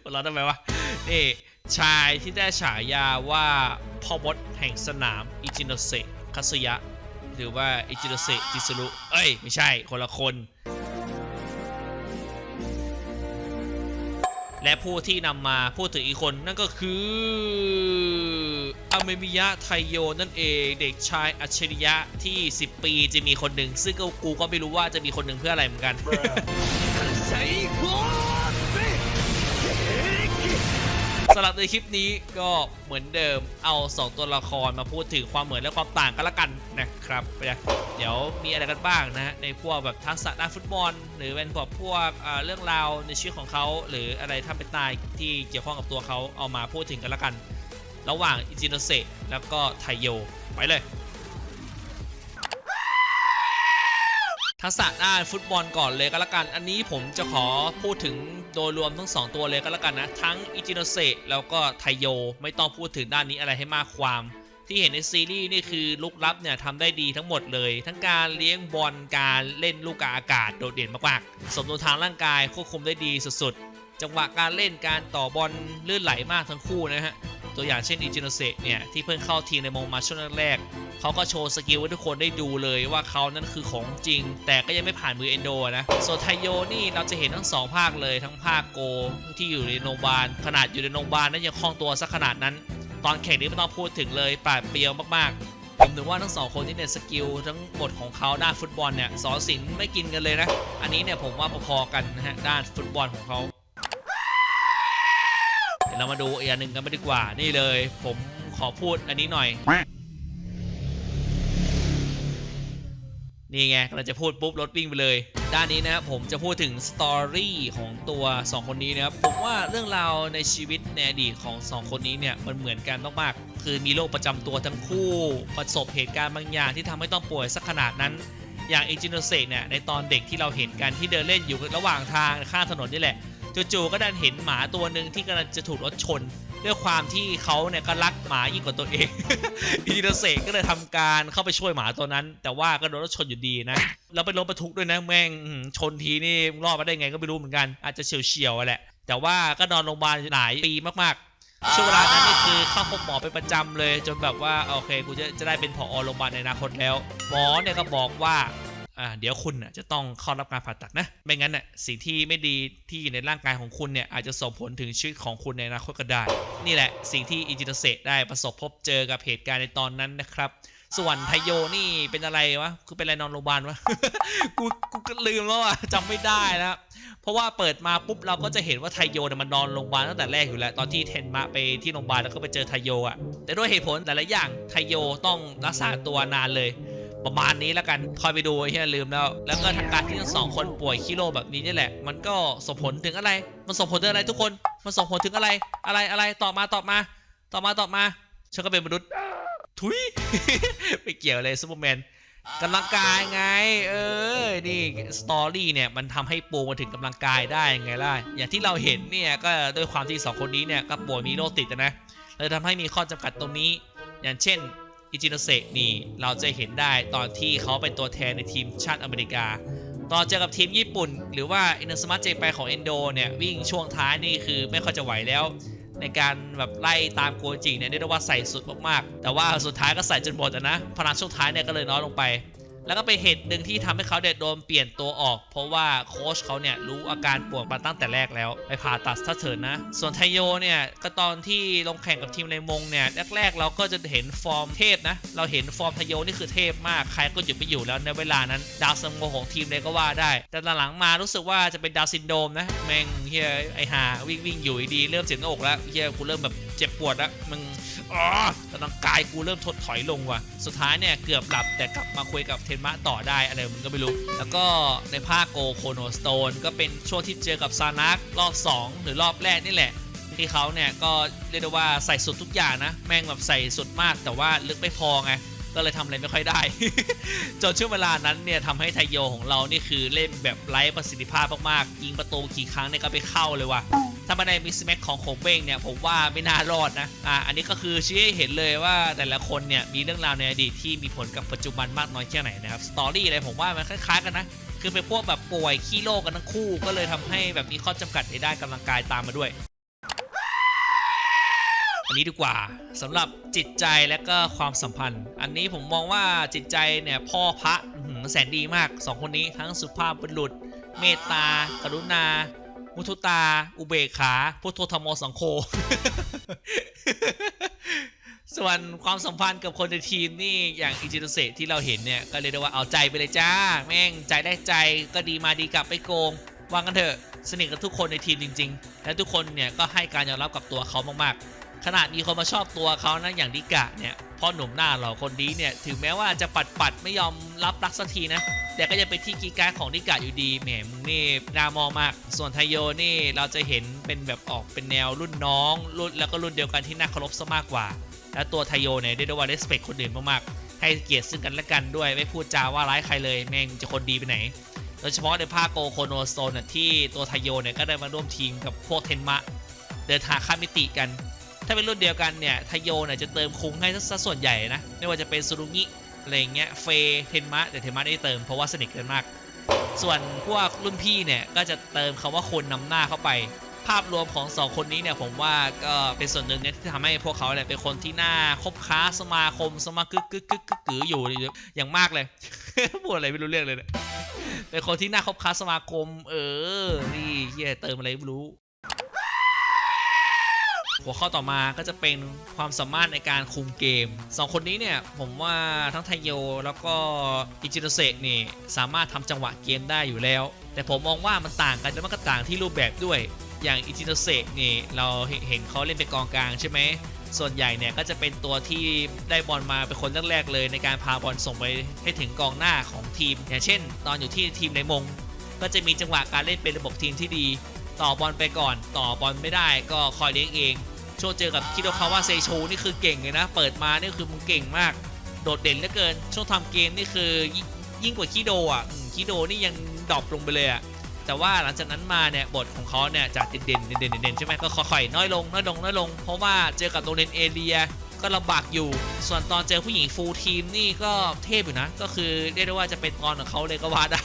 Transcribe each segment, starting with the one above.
หัวเราะทำไมวะนี่ชายที่ได้ฉายาว่าพ่อมดแห่งสนามอิจิโนเซคัสยะ หรือว่าอิจิโนเซจิซุรุเอ้ย ไม่ใช่คนละคน และผู้ที่นำมาพูดถึงอีกคนนั่นก็คือ อเมมิยะไทโยนั่นเองเด็กชายอัจฉริยะที่ 10 ปีจะมีคนหนึ่ง ซึ่งกูก็ไม่รู้ว่าจะมีคนหนึ่งเพื่ออะไรเหมือนกันสำหรับในคลิปนี้ก็เหมือนเดิมเอา 2 ตัวละครมาพูดถึงความเหมือนและความต่างกันละกันนะครับเดี๋ยวมีอะไรกันบ้างนะฮะในพวกแบบทักษะด้านฟุตบอล หรือเป็นพวกพวกเรื่องราวในชีวิตของเขา หรืออะไรถ้าเป็นตายที่เกี่ยวข้องกับตัวเขาเอามาพูดถึงกันละกัน ระหว่างอิจิโนเซะแล้วก็ไทโย ไปเลย ทักษะด้านฟุตบอลก่อนเลยก็แล้วกัน อันนี้ผมจะขอพูดถึงโดยรวมทั้ง 2 ตัวเลยก็แล้วกันนะ ทั้งอิจิโนเซะแล้วก็ไทโย ไม่ต้องพูดถึงด้านนี้อะไรให้มากความที่เห็นในซีรีส์นี่คือลุกลับเนี่ยทำได้ดีทั้งหมดเลย ทั้งการเลี้ยงบอลการเล่นลูกกาอากาศโดดเด่นมากๆสมดุลทางร่างกายควบคุมได้ดีสุดๆ จังหวะการเล่นการต่อบอลลื่นไหลมากทั้งคู่นะฮะ ตัวอย่างเช่นอิจิโนเซเนี่ย ที่เพิ่งเข้าทีมในโมงมาช่วงแรกๆเขาก็โชว์สกิลให้ทุกคนได้ดูเลยว่าเขานั้นคือของจริง แต่ก็ยังไม่ผ่านมือเอนโดนะส่วนไทโยนี่เราจะเห็นทั้งสองภาคเลยทั้งภาคโกที่อยู่ในโรงพยาบาลขนาดอยู่ในโรงพยาบาลนั้นยังคล่องตัวสักขนาดนั้น ตอนแข่งนี้ไม่ต้องพูดถึงเลยปราดเปรียวมากๆผมถึงว่าทั้งสองคนที่เนี่ยสกิลทั้งหมดของเขาด้านฟุตบอลเนี่ยสอนศิลป์ไม่กินกันเลยนะ อันนี้เนี่ยผมว่าพอๆกันนะฮะด้านฟุตบอลของเขา เรามาดูอีกอันหนึ่งกันไปดีกว่า นี่เลย ผมขอพูดอันนี้หน่อย นี่ไงกำลังจะพูดปุ๊บรถวิ่งไปเลย ด้านนี้นะครับผมจะพูดถึงสตอรี่ของตัว 2 คนนี้นะครับ ผมว่าเรื่องราวในชีวิตในอดีตของ 2 คนนี้เนี่ยมันเหมือนกันมากๆคือมีโรคประจำตัวทั้งคู่ ประสบเหตุการณ์บางอย่างที่ทำให้ต้องป่วยสักขนาดนั้นอย่างเอจิโนเซกเนี่ยในตอนเด็กที่เราเห็นกันที่เดินเล่นอยู่ระหว่างทางข้างถนนนี่แหละ จู่ๆก็ดันเห็นหมาตัวหนึ่งที่กำลังจะถูกรถชน ด้วยความที่เขาเนี่ยก็รักหมายิ่งกว่าตัวเองอิจิโนเซกก็เลยทำการเข้าไปช่วยหมาตัวนั้น แต่ว่าก็โดนรถชนอยู่ดีนะแล้วเป็นรถบรรทุกด้วยนะแม่งชนทีนี่รอดมาได้ไงก็ไม่รู้เหมือนกัน อาจจะเฉียวๆแหละ แต่ว่าก็นอนโรงพยาบาลหลายปีมากๆ ช่วงเวลานั้นนี่คือเข้าพบหมอเป็นประจำเลย จนแบบว่าโอเคกูจะจะได้เป็นผอโรงพยาบาลในอนาคตแล้ว หมอเนี่ยก็บอกว่า เดี๋ยวคุณจะต้องเข้ารับการผ่าตัดนะ ไม่งั้นน่ะสิ่งที่ไม่ดีที่อยู่ในร่างกายของคุณเนี่ยอาจจะส่งผลถึงชีวิตของคุณในอนาคตก็ได้ นี่แหละสิ่งที่อิจิโนเซได้ประสบพบเจอกับเหตุการณ์ในตอนนั้นนะครับส่วนไทโยนี่เป็นอะไรวะ คือเป็นอะไรนอนโรงพยาบาลวะ กู กูก็ลืมแล้วอะจำไม่ได้แล้ว เพราะว่าเปิดมาปุ๊บเราก็จะเห็นว่าไทโยเนี่ยมันนอนโรงพยาบาลตั้งแต่แรกอยู่แล้ว ตอนที่เทนมะไปที่โรงพยาบาลแล้วก็ไปเจอไทโยอะ แต่ด้วยเหตุผลแต่ละอย่างไทโยต้องรักษาตัวนานเลย ประมาณนี้แล้วกันคอยไปดูเฮียลืมแล้ว แล้วก็ทางการที่ทั้งสองคนป่วยคิโลแบบนี้นี่แหละ มันก็ส่งผลถึงอะไร มันส่งผลถึงอะไรทุกคน มันส่งผลถึงอะไร อะไรอะไรตอบมาตอบมา ตอบมาตอบมาฉันก็เป็นมนุษย์ ทุยไม่เกี่ยวเลยซูเปอร์แมนกำลังกายไง เออ นี่สตอรี่เนี่ยมันทำให้ปูมาถึงกำลังกายได้ไงล่ะ อย่างที่เราเห็นเนี่ยก็ด้วยความที่สองคนนี้เนี่ยก็ป่วยมีโรคติดนะเลยทำให้มีข้อจำกัดตรงนี้ อย่างเช่น อิจิโนเซะนี่เราจะเห็นได้ตอนที่เขาเป็นตัวแทนในทีมชาติอเมริกา ตอนเจอกับทีมญี่ปุ่น หรือว่าอินเตอร์สมาร์ทเจไปของเอนโดเนี่ยวิ่งช่วงท้ายนี่คือไม่ค่อยจะไหวแล้ว ในการแบบไล่ตามโกจิเนี่ยเรียกว่าใส่สุดมากๆ แต่ว่าสุดท้ายก็ใส่จนหมดนะพลังช่วงท้ายเนี่ยก็เลยน้อยลงไป แล้วก็เป็นเหตุหนึ่งที่ทำให้เขาเด็ดโดนเปลี่ยนตัวออก เพราะว่าโค้ชเขาเนี่ยรู้อาการป่วยมาตั้งแต่แรกแล้วไปผ่าตัดถ้าเถิดนะ ส่วนไทโยเนี่ยก็ตอนที่ลงแข่งกับทีมในมงเนี่ยแรกๆ เราก็จะเห็นฟอร์มเทพนะ เราเห็นฟอร์มไทโยนี่คือเทพมากใครก็หยุดไม่อยู่แล้วในเวลานั้น ดาวซัมโงของทีมเลยก็ว่าได้ แต่หลังมารู้สึกว่าจะเป็นดาวซินโดมนะแม่งเฮียไอหาวิ่งวิ่งอยู่ดีเริ่มเจ็บหน้าอกแล้วเฮียกูเริ่มแบบ เจ็บปวดแล้วมึงอ๋อกำลังกายกูเริ่มถดถอยลงว่ะ สุดท้ายเนี่ยเกือบหลับแต่กลับมาคุยกับเทนมะต่อได้อะไรมันก็ไม่รู้ แล้วก็ในภาคโกโคโนสโตนก็เป็นช่วงที่เจอกับซานักรอบ 2 หรือรอบแรกนี่แหละที่เขาเนี่ยก็เรียกได้ว่าใส่สุดทุกอย่างนะ แม่งแบบใส่สุดมากแต่ว่าลึกไม่พอไงก็เลยทำอะไรไม่ค่อยได้ จนช่วงเวลานั้นเนี่ยทำให้ไทโยของเรานี่คือเล่นแบบไร้ประสิทธิภาพมากๆยิงประตูกี่ครั้งเนี่ยก็ไปเข้าเลยว่ะ ถ้ามาในมิสแม็กของโคงเบ้งเนี่ยผมว่าไม่น่ารอดนะอ่าอันนี้ก็คือชี้ให้เห็นเลยว่าแต่ละคนเนี่ยมีเรื่องราวในอดีตที่มีผลกับปัจจุบันมากน้อยแค่ไหนนะครับสตอรี่อะไรผมว่ามันคล้ายๆกันนะคือเป็นพวกแบบป่วยขี้โรคกันทั้งคู่ ก็เลยทำให้แบบมีข้อจำกัดในด้านกำลังกายตามมาด้วย อันนี้ดีกว่าสำหรับจิตใจและก็ความสัมพันธ์ อันนี้ผมมองว่าจิตใจเนี่ยพ่อพระหือแสนดีมากสองคนนี้ทั้งสุภาพบุรุษ เมตตากรุณา มุทุตา อุเบกขาพุทโธธรรมโมสังโฆส่วนความสัมพันธ์กับคนในทีมนี่อย่างอิจิโนเซที่เราเห็นเนี่ย ก็เรียกได้ว่าเอาใจไปเลยจ้า แม่งใจได้ใจก็ดีมาดีกลับไปโกงวางกันเถอะสนิทกับทุกคนในทีมจริง ๆ และทุกคนเนี่ยก็ให้การยอมรับกับตัวเขามากๆ ขนาดมีคนมาชอบตัวเขานะอย่างดิกะเนี่ยพ่อหนุ่มหน้าหล่อคนนี้เนี่ยถึงแม้ว่าจะปัดปัดๆไม่ยอมรับรักสักทีนะแต่ก็จะเป็นที่กีการของดิกะอยู่ดีแหมมึงนี่น่ามองมาก ส่วนไทโยนี่เราจะเห็นเป็นแบบออกเป็นแนวรุ่นน้องรุ่นแล้วก็รุ่นเดียวกันที่น่าเคารพซะมากกว่า และตัวไทโยเนี่ยได้ได้ว่า respect คนอื่นมากๆให้เกียรติซึ่งกันและกันด้วยไม่พูดจาว่าร้ายใครเลยแม่งจะคนดีไปไหนโดยเฉพาะในภาคโกโคโนโซนน่ะที่ตัวไทโยเนี่ยก็ได้มาร่วมทีมกับพวกเทนมะ เดินทางข้ามมิติกัน ถ้าเป็นรุ่นเดียวกันเนี่ยไทโยเนี่ยจะเติมคุ้งให้ซะส่วนใหญ่นะไม่ว่าจะเป็นซูรุงิอะไรอย่างเงี้ยเฟเทนมะแต่เทนมะไม่ได้เติมเพราะว่าสนิทกันมาก ส่วนพวกรุ่นพี่เนี่ยก็จะเติมคำว่าคนนำหน้าเข้าไป ภาพรวมของสองคนนี้เนี่ยผมว่าก็เป็นส่วนหนึ่งเนี่ยที่ทำให้พวกเขาเนี่ยเป็นคนที่น่าคบค้าสมาคมสมากึกกึกกึกกึกกืออยู่อย่างมากเลยพูดอะไรไม่รู้เรื่องเลยเนี่ยเป็นคนที่น่าคบค้าสมาคม เออ นี่เฮียเติมอะไรไม่รู้ หัวข้อต่อมาก็จะเป็นความสามารถในการคุมเกมสองคนนี้เนี่ย ผมว่าทั้งไทโยแล้วก็อิจิโนเซะนี่สามารถทำจังหวะเกมได้อยู่แล้ว แต่ผมมองว่ามันต่างกันแล้วมันก็ต่างที่รูปแบบด้วย อย่างอิจิโนเซะนี่เราเห็นเขาเล่นเป็นกองกลางใช่ไหมส่วนใหญ่เนี่ยก็จะเป็นตัวที่ได้บอลมาเป็นคนแรกๆเลยในการพาบอลส่งไปให้ถึงกองหน้าของทีม อย่างเช่น ตอนอยู่ที่ทีมในมง ก็จะมีจังหวะการเล่นเป็นระบบทีมที่ดี ต่อบอลไปก่อน ต่อบอลไม่ได้ก็คอยเลี้ยงเอง ช่วงเจอกับคิโดคาวาเซโชนี่คือเก่งเลยนะ เปิดมานี่คือมึงเก่งมาก โดดเด่นเหลือเกิน ช่วงทำเกมนี่คือยิ่งยิ่งกว่าคิโดอะคิโดนี่ยังดรอปลงไปเลยอะแต่ว่าหลังจากนั้นมาเนี่ยบทของเขาเนี่ยจากเด่นเด่นเด่นเด่นใช่ไหมก็ค่อยๆน้อยลงน้อยลงน้อยลง เพราะว่าเจอกับโรงเรียนเอเรีย ก็ลำบากอยู่ ส่วนตอนเจอผู้หญิงฟูลทีมนี่ก็เทพอยู่นะ ก็คือเรียกได้ว่าจะเป็นตอนของเขาเลยก็ว่าได้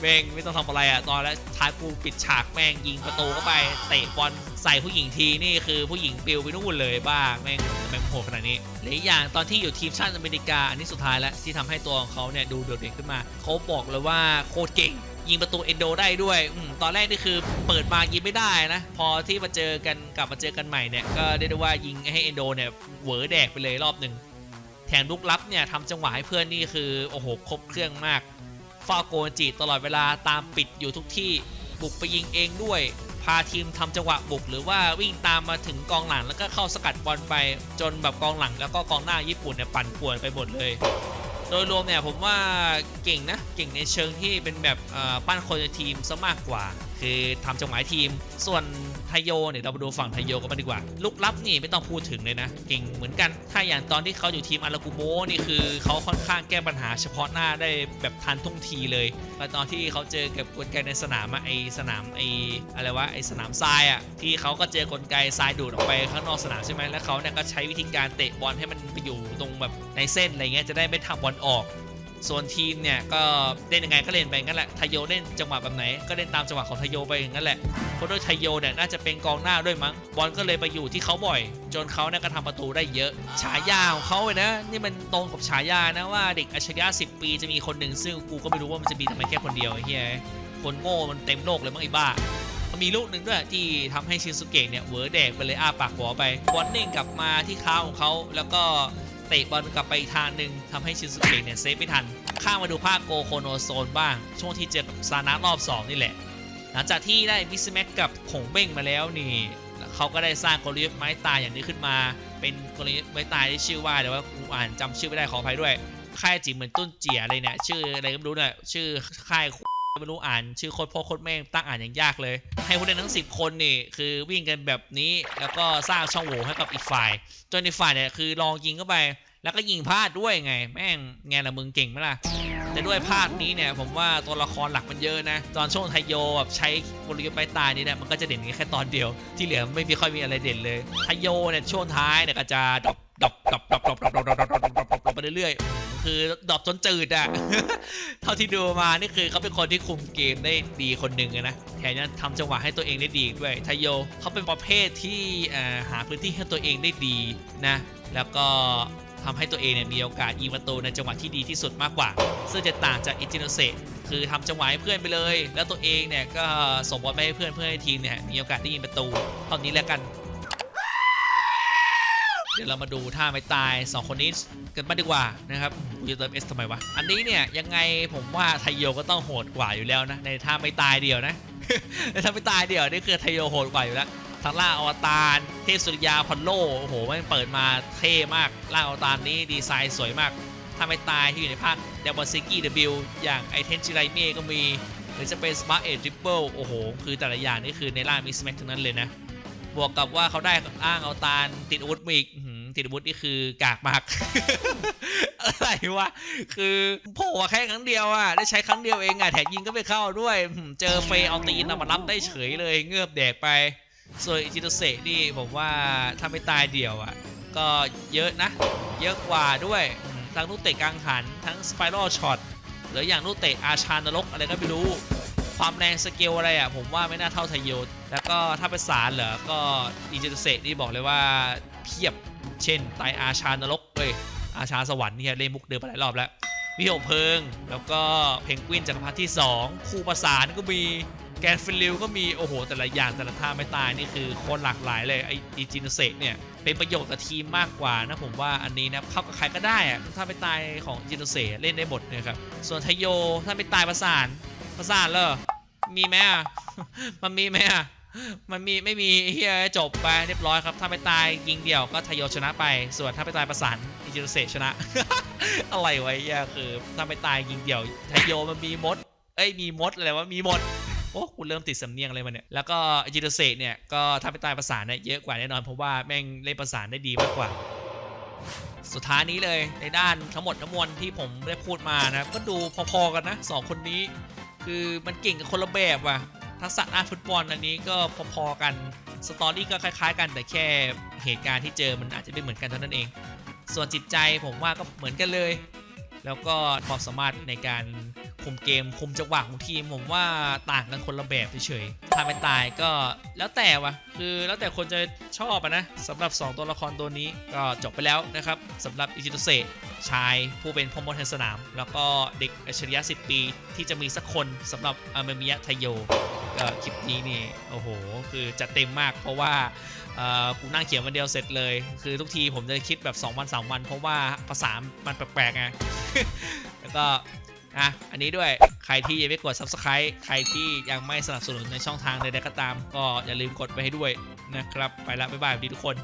แม่งไม่ต้องทำอะไรอะตอนแล้วท้ายปูปิดฉากแม่งยิงประตูเข้าไปเตะบอลใส่ผู้หญิงทีนี่คือผู้หญิงปิวไปนู่นเลยบ้าแม่งทำไมมันโหดขนาดนี้หรืออกอย่างตอนที่อยู่ทีมชาติอเมริกาอันนี้สุดท้ายแล้วที่ทำให้ตัวของเขาเนี่ยดูโดดเด่นขึ้นมาเขาบอกเลยว่าโคตรเก่ง ยิงประตูเอนโดได้ด้วยอตอนแรกนี่คือเปิดมายิงไม่ได้นะ พอที่มาเจอกันกลับมาเจอกันใหม่เนี่ยก็ได้ได้ว่ายิงให้เอนโดเนี่ยเหวอแดกไปเลยรอบหนึ่งแถมลุกลับเนี่ยทำจังหวะให้เพื่อนนี่คือโอ้โหครบเครื่องมากฟาโกนจิตลอดเวลาตามปิดอยู่ทุกที่บุกไปยิงเองด้วย พาทีมทำจังหวะบุก หรือว่าวิ่งตามมาถึงกองหลังแล้วก็เข้าสกัดบอลไปจนแบบกองหลังแล้วก็กองหน้าญี่ปุ่นเนี่ยปั่นป่วนไปหมดเลย โดยรวมเนี่ยผมว่าเก่งนะ เก่งในเชิงที่เป็นแบบปั้นคนในทีมซะมากกว่า คือทำจังหวะทีม ส่วนไทโยเนี่ยเรามาดูฝั่งไทโยกันมางดีกว่า ลุกลับนี่ไม่ต้องพูดถึงเลยนะ เก่งเหมือนกัน ถ้าอย่างตอนที่เขาอยู่ทีมอารากุโมนี่คือเขาค่อนข้างแก้ปัญหาเฉพาะหน้าได้แบบทันท่วงทีเลยแล้วตอนที่เขาเจอกับกลไกในสนามไอสนามไออะไรวะไอสนามทรายอะที่เขาก็เจอกลไกทรายดูดออกไปข้างนอกสนามใช่ไหมแล้วเขาเนี่ยก็ใช้วิธีการเตะบอลให้มันไปอยู่ตรงแบบในเส้นอะไรเงี้ยจะได้ไม่ทำบอลออก ส่วนทีมเนี่ยก็เล่นยังไงก็เล่นไปงั้นแหละทยโยเล่นจังหวะแบบไหนก็เล่นตามจังหวะของทยโยไปอย่างนั้นแหละเพราะด้วยทยโยเนี่ยน่าจะเป็นกองหน้าด้วยมั้งบอลก็เลยไปอยู่ที่เขาบ่อย จนเขาเนี่ยก็ทำประตูได้เยอะ ฉายาของเขาเลยนะ นี่มันตรงกับฉายานะว่าเด็กอัจฉริยะ10 ปีจะมีคนหนึ่งซึ่งกูก็ไม่รู้ว่ามันจะมีทำไมแค่คนเดียวไอ้เฮียคนโง่มันเต็มโลกเลยมั้งไอ้บ้ามีลูกหนึ่งด้วยที่ทำให้ชินสุเกะเนี่ยเวอร์แดกไปเลยอ้าปากหัวไปบอลเน่งกลับมาที่เท้าของเขาแล้วก็ เตะบอลกลับไปอีกทางหนึ่งทำให้ชินสุเกะเนี่ยเซฟไม่ทัน ข้ามมาดูภาคโกโคโนโซนบ้าง ช่วงที่เจอกับซานะรอบ 2 นี่แหละ หลังจากที่ได้มิสแม็กกับผงเบ้งมาแล้วนี่เขาก็ได้สร้างกลยุทธ์ไม้ตายอย่างนี้ขึ้นมา เป็นกลยุทธ์ไม้ตายที่ชื่อว่าเดี๋ยวว่ากูอ่านจำชื่อไม่ได้ขออภัยด้วยค่ายจีเหมือนต้นเจียอะไรเนี่ยชื่ออะไรก็ไม่รู้เนี่ยชื่อค่าย ไม่รู้อ่านชื่อโคตรพ่อโคตรแม่งตั้งอ่านอย่างยากเลย ให้ผู้เล่นทั้ง 10 คนนี่คือวิ่งกันแบบนี้แล้วก็สร้างช่องโหว่ให้กับอีกฝ่ายจนอีกฝ่ายเนี่ยคือลองยิงเข้าไป แล้วก็ยิงพลาดด้วยไง แม่งไงละมึงเก่งไหมล่ะแต่ด้วยภาคนี้เนี่ยผมว่าตัวละครหลักมันเยอะนะ ตอนช่วงไทโยแบบใช้กลยุทธ์ไปตายนี่เนี่ยมันก็จะเด่นแค่ตอนเดียว ที่เหลือไม่มีค่อยมีอะไรเด่นเลยไทโยเนี่ยช่วงท้ายเนี่ยก็จะดรอป ดรอปดรอปดอปดอปดอปดอปดอปดอปดรอปไปเรื่อยๆ คือดอปจนจืดอะ เท่าที่ดูมานี่คือเขาเป็นคนที่คุมเกมได้ดีคนหนึ่งนะ แถมยังทำจังหวะให้ตัวเองได้ดีด้วยไทโยเขาเป็นประเภทที่หาพื้นที่ให้ตัวเองได้ดีนะ แล้วก็ทำให้ตัวเองเนี่ยมีโอกาสยิงประตูในจังหวะที่ดีที่สุดมากกว่า ซึ่งจะต่างจากอิจิโนเซคือทำจังหวะให้เพื่อนไปเลย แล้วตัวเองเนี่ยก็ส่งบอลไปให้เพื่อนเพื่อให้ทีมเนี่ยมีโอกาสได้ยิงประตูเท่านี้แล้วกัน ดี๋ยวเรามาดูท่าไม่ตาย 2 คนนี้กันบ้างดีกว่านะครับกูจะเติม S ทำไมวะ อันนี้เนี่ยยังไงผมว่าไทโยก็ต้องโหดกว่าอยู่แล้วนะ ในท่าไม่ตายเดียวนะ ในท่าไม่ตายเดียวนี่คือไทโยโหดกว่าอยู่แล้วทางล่าอวตารเทพสุริยาพอลโลโอ้โหมันเปิดมาเท่มากล่าอวตารนี้ดีไซน์สวยมากถ้าไม่ตายที่อยู่ในภาคเดบอซิกี้เดบิวอย่างไอเทนจิไรเม่ก็มี หรือจะเป็นสมาร์เอจิเบิลโอ้โห คือแต่ละอย่างนี่คือในร่ามิสแม็กทั้งนั้นเลยนะ บวกกับว่าเขาได้อ้างเอาตาลติดอาวุธมาอีกติดอาวุธนี่คือกากมาก อะไรวะ คือโผล่แค่ครั้งเดียวอะ ได้ใช้ครั้งเดียวเองอะ แถมยิงก็ไม่เข้าด้วย เจอเฟยเอาตีนมารับได้เฉยเลยเงือบแดกไป ส่วนอิจิโตเซนี่ผมว่าถ้าไม่ตายเดียวอะ ก็เยอะนะ เยอะกว่าด้วย ทั้งลูกเตะกลางหัน ทั้งสไปรัลช็อตหรืออย่างลูกเตะอาชานรกอะไรก็ไม่รู้ ความแรงสเกลอะไรอะผมว่าไม่น่าเท่าไทโยแล้วก็ถ้าเป็นสารเหรอ ก็อิจิโตเซนี่บอกเลยว่าเพียบเช่นไตอาชานรกเอ้ยอาชาสวรรค์เนี่ยเล่นมุกเดิมไปหลายรอบแล้วมีหกเพิง แล้วก็เพนกวินจักรพรรดิที่ 2 คู่ประสานก็มีแกนฟิลลิวก็มี โอ้โห แต่ละอย่างแต่ละท่าไม่ตาย นี่คือคนหลากหลายเลยไออิจินเซกเนี่ย เป็นประโยชน์กับทีมมากกว่านะผมว่าอันนี้นะเข้ากับใครก็ได้อะถ้าไม่ตายของจินเซเล่นได้หมดเนะครับส่วนไทโยถ้าไม่ตายประสานประสานเหรอ มีไหมอะมันมีไหมอะมันมีไม่มีเฮียจบไปเรียบร้อยครับ ถ้าไม่ตายยิงเดี่ยวก็ไทโยชนะไป ส่วนถ้าไม่ตายประสานอิจิโรเซชนะ อะไรไว้เฮียคือ ถ้าไม่ตายยิงเดี่ยวไทโยมันมีมด เอ้ยมีมดอะไรวะมีหมดโอ้คุณเริ่มติดสำเนียงอะไรมาเนี่ย แล้วก็อิจิโรเซเนี่ยก็ถ้าไม่ตายประสานเนี่ยเยอะกว่าแน่นอนเพราะว่าแม่งเล่นประสานได้ดีมากกว่า สุดท้ายนี้เลยในด้านทั้งหมดทั้งมวลที่ผมได้พูดมานะก็ดูพอๆกันนะสองคนนี้ คือมันเก่งกับคนละแบบว่ะ ทักษะด้านฟุตบอลอันนี้ก็พอๆกัน สตอรี่ก็คล้าย ๆ กันแต่แค่เหตุการณ์ที่เจอมันอาจจะไม่เหมือนกันเท่านั้นเอง ส่วนจิตใจผมว่าก็เหมือนกันเลย แล้วก็ความสามารถในการคุมเกมคุมจังหวะของทีมผมว่าต่างกันคนละแบบเฉยๆถ้าไม่ตายก็แล้วแต่วะคือแล้วแต่คนจะชอบนะสำหรับ 2 ตัวละครตัวนี้ก็จบไปแล้วนะครับสำหรับอิจิโตเซชายผู้เป็นพอมดแห่งสนาม แล้วก็เด็กอัจฉริยะ 10 ปี ที่จะมีสักคนสำหรับอาเมมิยะไทโย คลิปนี้นี่โอ้โห คือจัดเต็มมากเพราะว่ากูนั่งเขียนวันเดียวเสร็จเลย คือทุกทีผมจะคิดแบบ2วัน3วันเพราะว่าภาษา มันแปลกๆไงแล้วก็อะอันนี้ด้วยใครที่ยังไม่กด Subscribe ใครที่ยังไม่สนับสนุนในช่องทางใดๆก็ตาม ก็อย่าลืมกดไปให้ด้วยนะครับ ไปละบ๊ายบายดีทุกคน